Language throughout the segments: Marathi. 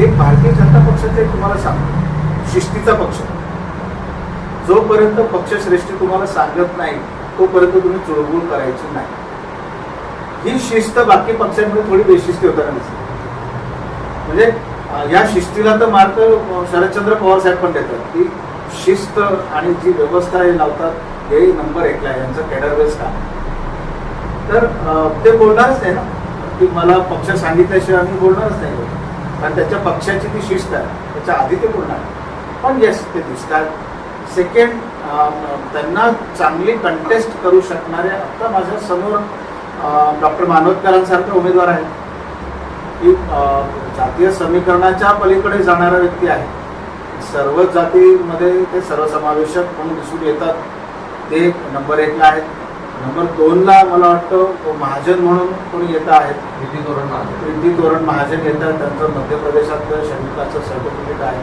एक भारतीय जनता पक्षाचं तुम्हाला सांगतो. शिस्तीचा पक्ष. जोपर्यंत पक्षश्रेष्ठी तुम्हाला सांगत नाही तोपर्यंत तुम्ही चुळबुळ करायची नाही. ही शिस्त बाकी पक्षांमध्ये थोडी बेशिस्ती होताना दिसते. म्हणजे या शिस्तीला तर मार्क शरदचंद्र पवार साहेब पण देतात. की शिस्त आणि जी व्यवस्था हे लावतात हे नंबर एकला आहे. यांचं कॅडर बेस का तर ते बोलणारच नाही ना. की मला पक्ष सांगितल्याशिवाय आम्ही बोलणारच नाही. कारण त्याच्या पक्षाची ती शिस्त आहे. त्याच्या आधी ते बोलणार पण येस ते दिसतात. सेकंड त्यांना चांगली कंटेस्ट करू शकणारे आता माझ्यासमोर डॉक्टर मानवतकरांसारखे उमेदवार आहेत. की जातीय समीकरणाच्या पलीकडे जाणारा व्यक्ती आहे. सर्व जातीमध्ये ते सर्वसमावेशक म्हणून दिसून येतात. ते नंबर एकला आहेत. नंबर दोनला मला वाटतं महाजन म्हणून कोणी येत आहेत. धोरण आहे प्रीती तोरण महाजन येतात त्यांचं मध्य प्रदेशातलं श्रमिकाचं सर्टिफिकेट आहे.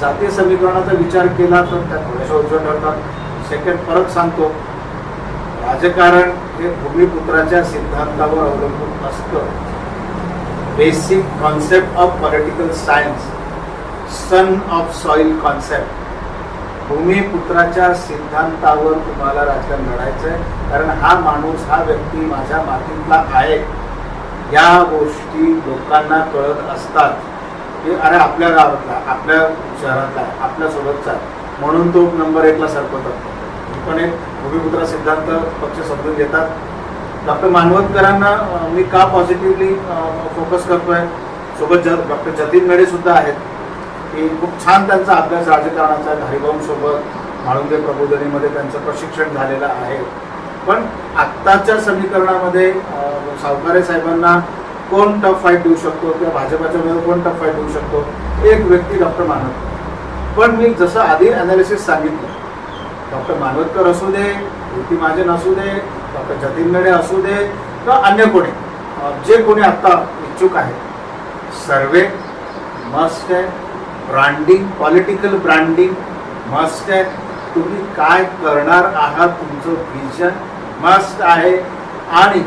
जातीय समीकरणाचा विचार केला तर त्या थोड्याशा उज्ज्वल ठरतात. सेकंड परत सांगतो. राजकारण हे भूमिपुत्राच्या सिद्धांतावर अवलंबून असतं. Basic concept of political science son of soil concept भूमिपुत्राच्या सिद्धांतावर तुम्हाला राजकारण लढायचं आहे कारण हा माणूस हा व्यक्ती माझ्या मातीतला आहे. या गोष्टी लोकांना कळत असतात. की अरे आपल्या गावातला आपल्या शहरातला आहे म्हणून तो नंबर एकला सरपत असतो. पण एक भूमिपुत्रा सिद्धांत पक्ष समजून घेतात. डॉक्टर मानवतकरांना मी का पॉझिटिव्हली फोकस करतोय? सोबत ज डॉक्टर जतीन मेडे सुद्धा आहेत. की खूप छान त्यांचा अभ्यास राजकारणाचा आहे. म्हाळुंगे प्रबोधनीमध्ये त्यांचं प्रशिक्षण झालेलं आहे. पण आत्ताच्या समीकरणामध्ये सावकारे साहेबांना कोण टफ फाईट देऊ शकतो किंवा भाजपाच्या मध्ये कोण टफ फाईट देऊ शकतो एक व्यक्ती डॉक्टर मानवत पण मी जसं आधी अनालिसिस सांगितलं डॉक्टर मानवतकर असू दे युती महाजन असू दे डॉक्टर जतीन मेडे असू दे किंवा अन्य कोणी जे कोणी आत्ता इच्छुक आहे सर्वे मस्त आहे. ब्रँडिंग पॉलिटिकल ब्रँडिंग मस्ट आहे. तुम्ही काय करणार आहात तुमचं विजन मस्ट आहे. आणि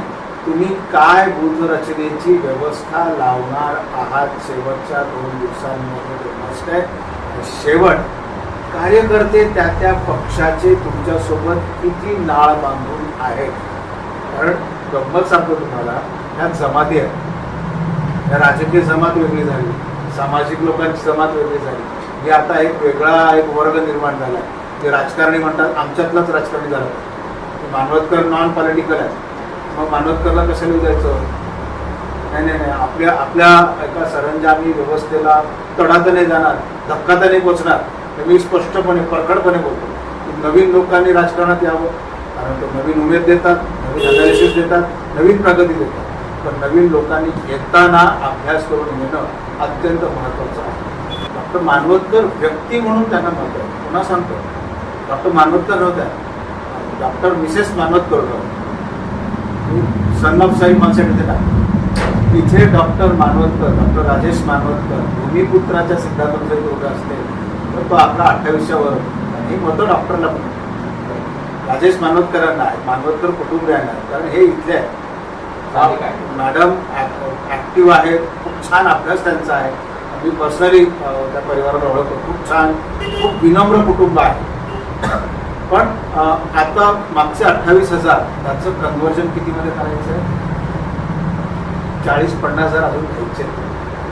तुम्ही काय बोधरचनेची व्यवस्था लावणार आहात शेवटच्या दोन दिवसांमध्ये मस्ट आहे. शेवट कार्यकर्ते त्या त्या पक्षाचे तुमच्यासोबत किती नाळ बांधून आहेत. कारण गंमत सांगतो तुम्हाला ह्या जमाती आहेत या राजकीय जमात वेगळी झाली. सामाजिक लोकांची जमात वेगळी झाली. हे आता एक वेगळा एक वर्ग निर्माण झाला ते राजकारणी म्हणतात आमच्यातलाच राजकारणी झाला. मानवतकर नॉन पॉलिटिकल आहे मग मानवतकरला कशाला द्यायचं नाही नाही नाही. आपल्या आपल्या एका सरंजामी व्यवस्थेला तडा तर नाही जाणार धक्का तर नाही पोचणार. हे मी स्पष्टपणे प्रखडपणे बोलतो. नवीन लोकांनी राजकारणात यावं. कारण तो नवीन उमेद देतात नवीन अनालिसिस देतात नवीन प्रगती देतात. पण नवीन लोकांनी येताना अभ्यास करून घेणं अत्यंत महत्त्वाचं आहे. डॉक्टर मानवतकर व्यक्ती म्हणून त्यांना महत्त्व आहे. पुन्हा सांगतो. डॉक्टर मानवतकर नव्हत्या डॉक्टर मिसेस मानवतकर होतं. सन ऑफ साई कॉन्सेप्ट इथे तिथे डॉक्टर मानवतकर डॉक्टर राजेश मानवतकर भूमिपुत्राच्या सिद्धांतात जरी दोघं असते. तर तो आपला अठ्ठावीसच्यावर हे आणि मतं डॉक्टरला पण. राजेश मानवतकरांना आहे. मानवतकर कुटुंबियांना आहे. कारण हे इथले आहे. मॅडम ॲक्टिव्ह आहे. खूप छान अभ्यास त्यांचा आहे. मी पर्सनली त्या परिवाराला ओळखतो. खूप छान खूप विनम्र कुटुंब आहे. पण आता मागचे अठ्ठावीस हजार त्याचं कन्व्हर्जन कितीमध्ये करायचं आहे चाळीस पन्नास हजार अजून घ्यायचे.